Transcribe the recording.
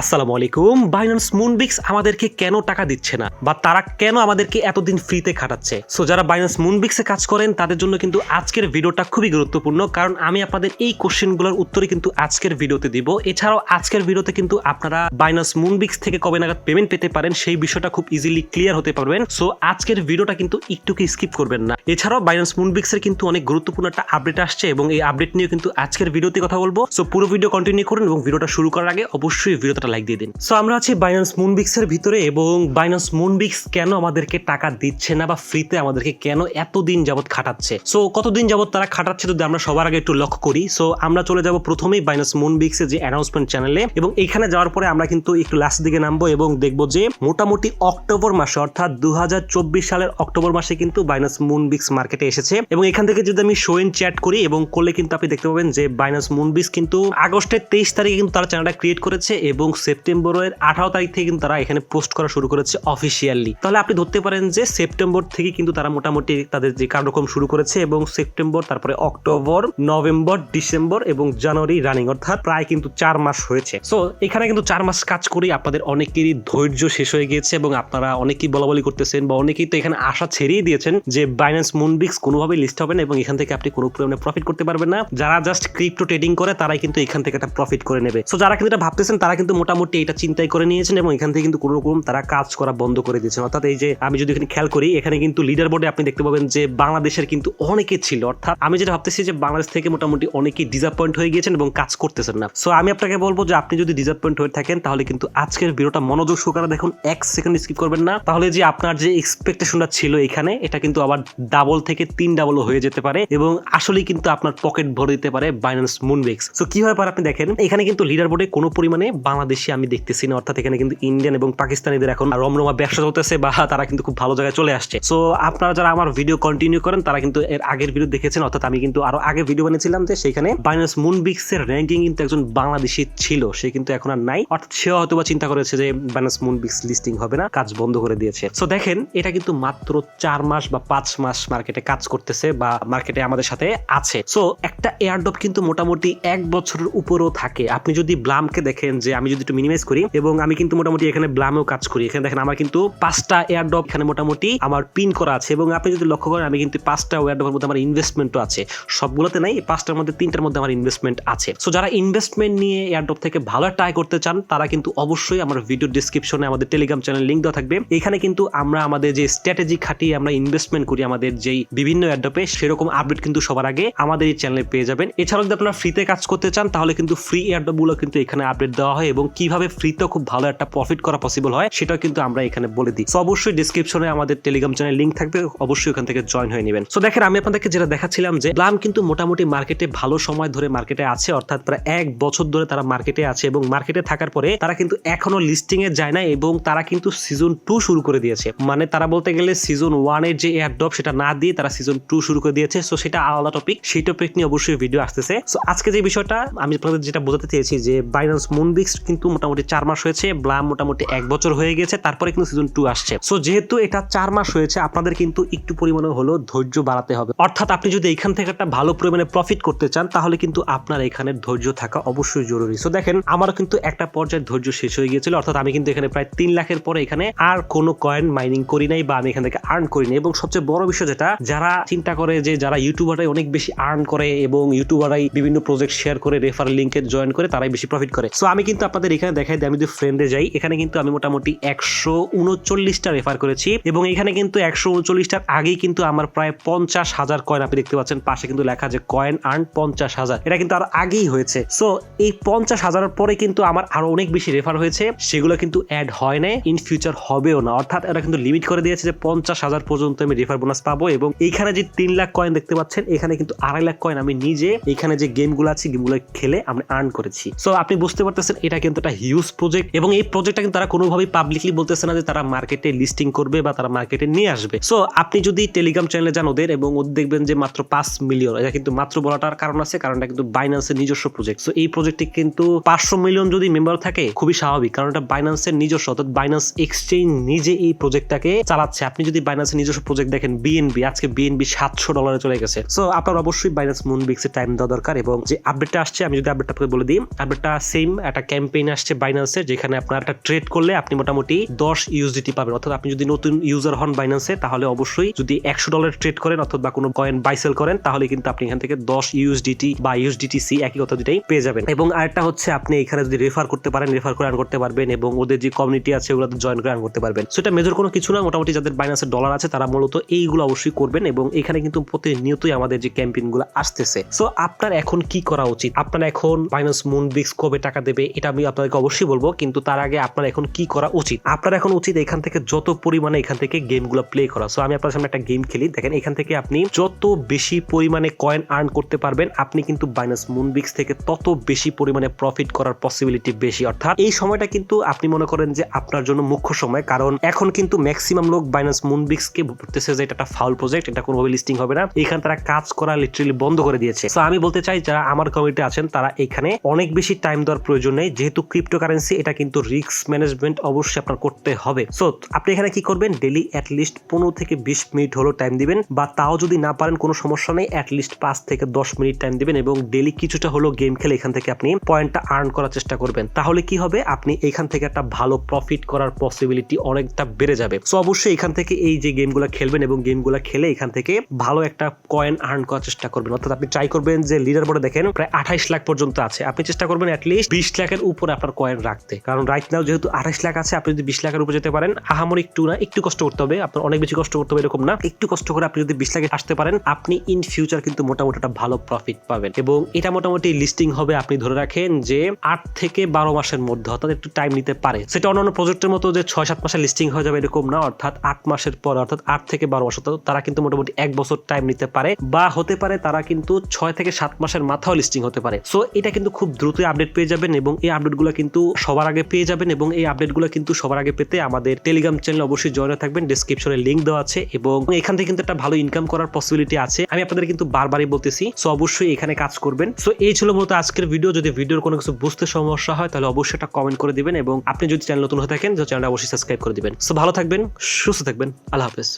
আসসালামু আলাইকুম। Binance Moonbix আমাদেরকে কেন টাকা দিচ্ছে না? বা তারা কেন আমাদেরকে এতদিন ফ্রিতে খাটাচ্ছে? সো যারা বাইন্যান্স মুনবিক্সে কাজ করেন, তাদের জন্য কিন্তু আজকের ভিডিওটা খুবই গুরুত্বপূর্ণ। কারণ আমি আপনাদের এই কোশ্চেনগুলোর উত্তরে কিন্তু আজকের ভিডিওতে দিব। এছাড়াও আজকের ভিডিওতে কিন্তু আপনারা বাইন্যান্স মুনবিক্স থেকে কবে নাগাদ পেমেন্ট পেতে পারেন, সেই বিষয়টা খুব ইজিলি ক্লিয়ার হতে পারবেন। সো আজকের ভিডিওটা কিন্তু একটুকে স্কিপ করবেন না। এছাড়াও বাইন্যান্স মুনবিক্সের কিন্তু অনেক গুরুত্বপূর্ণ একটা আপডেট আসছে এবং এই আপডেট নিয়ে কিন্তু আজকের ভিডিওতে কথা বলব। সো পুরো ভিডিও কন্টিনিউ করুন এবং ভিডিওটা শুরু করার আগে অবশ্যই ভিডিওটা লাইক দিয়ে দিন। সো আমরা আছি বাইন্যান্স মুনবিক্সের ভিতরে এবং বাইন্যান্স মুনবিক্স কেন আমাদেরকে টাকা দিচ্ছে না বা ফ্রিতে আমাদেরকে কেন এতদিন যাবত খাটাচ্ছে? সো কতদিন যাবত তারা খাটাচ্ছে যদি আমরা সবার আগে একটু লক্ষ্য করি সো আমরা চলে যাব প্রথমেই বাইন্যান্স মুনবিক্সের যে অ্যানাউন্সমেন্ট চ্যানেলে এবং এখানে যাওয়ার পরে আমরা কিন্তু একটু লাস্ট দিকে নামবো এবং দেখব যে মোটামুটি অক্টোবর মাসে অর্থাৎ দু হাজার চব্বিশ সালের অক্টোবর মাসে কিন্তু বাইন্যান্স মুনবিক্স মার্কেটে এসেছে এবং এখান থেকে যদি আমি শো ইন চ্যাট করি এবং করলে কিন্তু আপনি দেখতে পাবেন যে বাইন্যান্স মুনবিক্স কিন্তু আগস্টের তেইশ তারিখে কিন্তু তারা চ্যানেলটা ক্রিয়েট করেছে এবং সেপ্টেম্বরের আঠারো তারিখ থেকে কিন্তু তারা এখানে পোস্ট করা শুরু করেছে অফিসিয়ালি তাহলে আপনি ধরতে পারেন যে সেপ্টেম্বর থেকে কিন্তু তারা মোটামুটি তাদের যে কার্যক্রম শুরু করেছে এবং সেপ্টেম্বর তারপরে অক্টোবর নভেম্বর ডিসেম্বর এবং জানুয়ারি রানিং অর্থাৎ প্রায় কিন্তু চার মাস হয়েছে। সো এখানে কিন্তু চার মাস কাজ করেই আপনাদের অনেকেরই ধৈর্য শেষ হয়ে গিয়েছে এবং আপনারা অনেকেই বলা বলি করতেছেন বা অনেকেই তো এখানে আশা ছেড়েই দিয়েছেন যে বাইন্যান্স মুনবিক্স কোনোভাবেই লিস্ট হবে না এবং এখান থেকে আপনি কোনো পরিমাণে প্রফিট করতে পারবেন না। যারা জাস্ট ক্রিপ্টো ট্রেডিং করে, তারাই কিন্তু এখান থেকে একটা প্রফিট করে নেবে। সো যারা কিন্তু এটা ভাবতেছেন, তারা কিন্তু মোটামুটি এটা চিন্তাই করে নিয়েছেন এবং এখান থেকে কিন্তু কোনো রকম তারা কাজ করা বন্ধ করে দিয়েছেন। অর্থাৎ এই যে আমি যদি এখানে খেয়াল করি, এখানে কিন্তু লিডার বোর্ডে আপনি দেখতে পাবেন যে বাংলাদেশের কিন্তু অনেকে ছিল। অর্থাৎ আমি যেটা ভাবতেছি যে বাংলাদেশ থেকে মোটামুটি অনেকেই ডিসঅ্যাপয়েন্ট হয়ে গিয়েছেন এবং কাজ করতেছেন না। সো আমি আপনাকে বলব যে আপনি যদি ডিসঅ্যাপয়েন্ট হয়ে থাকেন, তাহলে কিন্তু আজকের ভিডিওটা মনোযোগ সহকারে দেখুন। এক সেকেন্ড স্কিপ করবেন না। তাহলে যে আপনার যে এক্সপেকটেশনটা ছিল এখানে, এটা কিন্তু আবার ডাবল থেকে তিন ডাবল হয়ে যেতে পারে এবং আসলেই কিন্তু আপনার পকেট ভরে দিতে পারে বাইন্যান্স মুনবেক্স সো কি হয় পারে আপনি দেখেন? এখানে কিন্তু লিডার বোর্ডে কোনো পরিমাণে বাংলাদেশি আমি দেখতেছি না, অর্থাৎ এখানে কিন্তু ইন্ডিয়ান এবং পাকিস্তানিদের এখন রমরমা ব্যবসা চলতেছে বা তারা কিন্তু খুব ভালো জায়গায় চলে আসছে। সো আপনারা যারা আমার ভিডিও কন্টিনিউ করেন, তারা কিন্তু এর আগের ভিডিও দেখেছেন, অর্থাৎ আমি কিন্তু আরও আগে ভিডিও বানিয়েছিলাম যে সেখানে বাইনান্স মুনবিক্স এর র্যাঙ্কিং কিন্তু একজন বাংলাদেশি ছিল, সে কিন্তু এখন আর নাই। অর্থাৎ সেও হয়তো বা চিন্তা করেছে যে বাইনান্স মুনবিক্স লিস্টিং হবে না, কাজ বন্ধ করে দিয়েছে। সো দেখেন, এটা কিন্তু মাত্র চার মাস বা পাঁচ মাস মার্কেটে কাজ করতেছে বা মার্কেটে আমাদের সাথে আছে। সো একটা এয়ারড্রপ কিন্তু মোটামুটি এক বছরের উপরেও থাকে। আপনি যদি ব্লামকে দেখেন যে আমি যদি একটু মিনিমাইজ করি, এবং আমি কিন্তু মোটামুটি এখানে ব্লামেও কাজ করি। এখানে দেখেন আমার কিন্তু পাঁচটা এয়ারড্রপ এখানে মোটামুটি আমার পিন করা আছে, এবং আপনি যদি লক্ষ্য করেন, আমি কিন্তু পাঁচটা এয়ারড্রপের মধ্যে আমার ইনভেস্টমেন্টও আছে। সবগুলোতে নাই, পাঁচটার মধ্যে তিনটার মধ্যে আমার ইনভেস্টমেন্ট আছে। সো যারা ইনভেস্টমেন্ট নিয়ে এয়ার এয়ারড্রপ থেকে ভালো ট্রাই করতে চান, তারা কিন্তু অবশ্যই আমার ভিডিও ডিসক্রিপশনে আমাদের টেলিগ্রাম চ্যানেল লিঙ্ক দেওয়া থাকবে। এখানে কিন্তু আমরা আমাদের যে স্ট্র্যাটেজি খাটিয়ে আমরা ইনভেস্টমেন্ট করি, আমাদের যেই বিভিন্ন এয়ারড্রপে সেরকম আপডেট কিন্তু সবার আগে আমাদের এই চ্যানেলে পেয়ে যাবেন। এছাড়াও যদি আপনারা ফ্রিতে কাজ করতে চান, তাহলে কিন্তু ফ্রি এয়ারড্রপগুলো কিন্তু এখানে আপডেট দেওয়া হয়, এবং কীভাবে ফ্রিতে খুব ভালো একটা প্রফিট করা পসিবল হয়, সেটাও কিন্তু আমরা এখানে বলে দিই। সো অবশ্যই ডিসক্রিপশনে আমাদের টেলিগ্রাম চ্যানেল লিঙ্ক থাকবে, অবশ্যই ওখান থেকে জয়েন হয়ে নেবেন। সো দেখেন, আমি আপনাদেরকে যেটা দেখাচ্ছিলাম যে ব্লাম কিন্তু মোটামুটি মার্কেটে ভালো সময় ধরে মার্কেটে আছে, অর্থাৎ প্রায় এক বছর ধরে তারা মার্কেটে আছে এবং মার্কেটে থাকার পরে তারা কিন্তু এখনও লিস্টিং এ যায় না এবং তারা কিন্তু সিজন টু শুরু করে দিয়েছে। মানে তারা বলতে গেলে সিজন ওয়ানের যে এয়ারড্রপ সেটা না দিয়ে তারা সিজন টু শুরু করে দিয়েছে। সো সেটা আলাদা টপিক সেই টপিক নিয়ে অবশ্যই ভিডিও আসতেছে। সো আজকে যে বিষয়টা, আমি আপনাদের যেটা বোঝাতে চেয়েছি যে বাইন্যান্স মুনবিক্স কিন্তু মোটামুটি চার মাস হয়েছে ব্লাম মোটামুটি এক বছর হয়ে গেছে, তারপরে কিন্তু সিজন টু আসছে। সো যেহেতু এটা চার মাস হয়েছে, আপনাদের কিন্তু একটু পরিমাণে হলো ধৈর্য বাড়াতে হবে। অর্থাৎ আপনি যদি এখান থেকে একটা ভালো পরিমাণে প্রফিট করতে চান, তাহলে কিন্তু আপনার এখানে ধৈর্য থাকা অবশ্যই জরুরি। সো দেখেন, আমারও কিন্তু একটা পর্যায়ে ধৈর্য শেষ হয়ে গিয়েছিল, অর্থাৎ আমি কিন্তু এখানে প্রায় তিন লাখের পরে এখানে আর কোনো কয়েন মাইনিং করি নাই বা আমি এখান থেকে আর্ন করি নাই। এবং সবচেয়ে বড় বিষয় যেটা, যারা চিন্তা করে যে যারা ইউটিউবাররাই অনেক বেশি আর্ন করে এবং ইউটিউবাররাই বিভিন্ন প্রজেক্ট শেয়ার করে রেফার লিঙ্কে জয়েন করে, তারাই বেশি প্রফিট করে। সো আমি কিন্তু আপনাদের এখানে দেখাই দিই আমি যদি ফ্রেন্ডে যাই, এখানে কিন্তু আমি মোটামুটি একশো উনচল্লিশটা রেফার করেছি এবং এখানে কিন্তু একশো উনচল্লিশটার আগেই কিন্তু আমার প্রায় পঞ্চাশ হাজার কয়েন আপনি দেখতে পাচ্ছেন। পাশে কিন্তু লেখা যে কয়েন আর্ন পঞ্চাশ হাজার। এটা কিন্তু আরও আগেই হয়েছে। সো এই পঞ্চাশ হাজারের পরে কিন্তু আমার আরও অনেক বেশি রেফার হয়েছে। সেগুলো কিন্তু অ্যাড হয় না ইন ফিউচার হবেও না। অর্থাৎ এটা কিন্তু লিমিট করে দিয়েছে যে পঞ্চাশ হাজার পর্যন্ত আমি রেফার বোনাস পাবো এবং এইখানে যে তিন লাখ কয়েন দেখতে পাচ্ছেন, এখানে কিন্তু আড়াই লাখ কয়েন আমি নিজে এখানে যে গেমগুলো আছে গেমগুলো খেলে আমি আর্ন করেছি। সো আপনি বুঝতে পারতেছেন এটা কিন্তু একটা হিউজ প্রজেক্ট এবং এই প্রজেক্টটা কিন্তু তারা কোনোভাবেই পাবলিকলি বলতেছে না যে তারা মার্কেটে লিস্টিং করবে বা তারা মার্কেটে নিয়ে আসবে। সো আপনি যদি টেলিগ্রাম চ্যানেলে যান ওদের এবং ওদের দেখবেন যে মাত্র পাঁচ মিলিয়ন এটা কিন্তু মাত্র বলাটার কারণ আছে, কারণটা কিন্তু বাইন্যান্সের নিজস্ব প্রজেক্ট সো এই প্রজেক্টে কিন্তু পাঁচশো মিলিয়ন যদি মেম্বার থাকে, খুবই স্বাভাবিক, কারণ এটা বাইন্যান্সের নিজস্ব, অর্থাৎ বাইন্যান্স এক্সচেঞ্জ নিজে এই প্রজেক্টটাকে চালাচ্ছে। আপনি যদি বাইন্যান্সের নিজস্ব প্রজেক্ট দেখেন বিএনবি আজকে বিএনবি সাতশো ডলারে চলে গেছে। সো আপনার অবশ্যই বাইন্যান্স মুনবিক্সে টাইম দেওয়া দরকার এবং যে আপডেটটা আসছে, আমি যদি আপডেটটা আপনাকে বলে দিই আপডেটটা সেম একটা ক্যাম্পেইন চেইন আসছে বাইন্যান্সের যেখানে আপনার একটা ট্রেড করলে আপনি মোটামুটি দশ ইউএসডিটি পাবেন। অর্থাৎ আপনি যদি নতুন ইউজার হন বাইন্যান্সে তাহলে অবশ্যই যদি একশো ডলার ট্রেড করেন অথবা কোনো কয়েন বাইসেল করেন, তাহলে কিন্তু আপনি এখান থেকে দশ ইউএসডিটি বা ইউএসডিটিসি একই কথা দুটাই পেয়ে যাবেন। এবং আরেকটা হচ্ছে আপনি এখানে যদি রেফার করতে পারেন রেফার করে আর্ন করতে পারবেন এবং ওদের যে কমিউনিটি আছে, ওগুলোতে জয়েন করে আর্ন করতে পারবেন। সেটা মেজর কোনো কিছু না, মোটামুটি যাদের বাইন্যান্সের ডলার আছে, তারা মূলত এইগুলো অবশ্যই করবেন এবং এখানে কিন্তু প্রতিনিয়তই আমাদের যে ক্যাম্পেইনগুলো আসতেছে। সো আপনার এখন কি করা উচিত? আপনার এখন বাইন্যান্স মুনবিক্স কবে টাকা দেবে? এটা আমি আপনাদেরকে অবশ্যই বলব, কিন্তু তার আগে আপনার এখন কি করা উচিত? আপনার এখন উচিত এখান থেকে যত পরিমাণে এখান থেকে গেমগুলো প্লে করা। সো আমি আপনার সামনে একটা গেম খেলি। দেখেন, এখান থেকে আপনি যত বেশি পরিমাণে কয়েন আর্ন করতে পারবেন, আপনি কিন্তু বাইন্যান্স মুনবিক্স থেকে তত বেশি পরিমাণে প্রফিট করার পসিবিলিটি বেশি। অর্থাৎ এই সময়টা কিন্তু আপনি মনে করেন যে আপনার জন্য মুখ্য সময়, কারণ এখন কিন্তু ম্যাক্সিমাম লোক বাইন্যান্স মুনবিক্স কে বলতেছে যে এটা একটা ফাউল প্রজেক্ট এটা কোনোভাবে লিস্টিং হবে না। এখানে তারা কাজ করা লিটারেলি বন্ধ করে দিয়েছে। সো আমি বলতে চাই, যারা আমার কমিটি আছেন, তারা এখানে অনেক বেশি টাইম দেওয়ার প্রয়োজন নেই। যেহেতু ক্রিপ্টোকারেন্সি এটা কিন্তু রিস্ক ম্যানেজমেন্ট অবশ্যই আপনার করতে হবে। সো আপনি এখানে কি করবেন? ডেলি অ্যাটলিস্ট পনেরো থেকে বিশ মিনিট হলো টাইম দিবেন বা তাও যদি না পারেন, কোনো সমস্যা নেই অ্যাটলিস্ট পাঁচ থেকে দশ মিনিট টাইম দিবেন এবং ডেলি কিছুটা হলো গেম খেলে এখান থেকে আপনি পয়েন্টটা আর্ন করার চেষ্টা করবেন। তাহলে কি হবে? আপনি এখান থেকে একটা ভালো প্রফিট করার পসিবিলিটি অনেকটা বেড়ে যাবে। সো অবশ্যই এখান থেকে এই যে গেমগুলো খেলবেন এবং গেমগুলো খেলে এখান থেকে ভালো একটা কয়েন আর্ন করার চেষ্টা করবেন। অর্থাৎ আপনি ট্রাই করবেন যে লিডার বোর্ডে দেখেন, প্রায় আঠাইশ লাখ পর্যন্ত আছে। আপনি চেষ্টা করবেন অ্যাটলিস্ট বিশ লাখের উপরে আপনার কয়েন রাখতে। কারণ রাইট নাও যেহেতু আঠাইশ লাখ আছে, আপনি যদি বিশ লাখের উপরে যেতে পারেন, আহামরি একটু না, একটু কষ্ট করতে হবে। আপনার অনেক বেশি কষ্ট করতে হবে এরকম না। একটু কষ্ট করে আপনি যদি বিশ লাখে আসতে পারেন, আপনি ইন ফিউচার কিন্তু মোটামুটি একটা ভালো প্রফিট পাবেন। এবং এটা মোটামুটি লিস্টিং হবে, আপনি ধরে রাখেন যে আট থেকে বারো মাসের মধ্যে, অর্থাৎ একটু টাইম নিতে পারে। সেটা অন্যান্য প্রজেক্টের মতো যে ছয়, সাত মাসে লিস্টিং হয়ে যাবে এরকম না, অর্থাৎ আট মাসের পর, অর্থাৎ আট থেকে বারো মাস তারা কিন্তু মোটামুটি এক বছর টাইম নিতে পারে। বা হতে পারে তারা কিন্তু ছয় থেকে সাত মাসের মাথাও লিস্টিং হতে পারে। সো এটা কিন্তু খুব দ্রুতই আপডেট পেয়ে যাবেন এবং এই আপডেটগুলো কিন্তু সবার আগে পেয়ে যাবেন এবং এই আপডেটগুলো কিন্তু সবার আগে পেতে আমাদের টেলিগ্রাম চ্যানেল অবশ্যই জয়েন থাকবেন। ডিসক্রিপশনে লিঙ্ক দেওয়া আছে এবং এখান থেকে কিন্তু একটা ভালো ইনকাম করার পসিবিলিটি আছে। আমি আপনাদের কিন্তু বারবারই বলতেছি সো অবশ্যই এখানে কাজ করবেন। সো এই ছিল মূলত আজকের ভিডিও যদি ভিডিওর কোনো কিছু বুঝতে সমস্যা হয়, তাহলে অবশ্যই একটা কমেন্ট করে দিবেন এবং আপনি যদি চ্যানেল নতুন হয়ে থাকেন, তো চ্যানেলটা অবশ্যই সাবস্ক্রাইব করে দিবেন। সো ভালো থাকবেন, সুস্থ থাকবেন। আল্লাহ হাফেজ।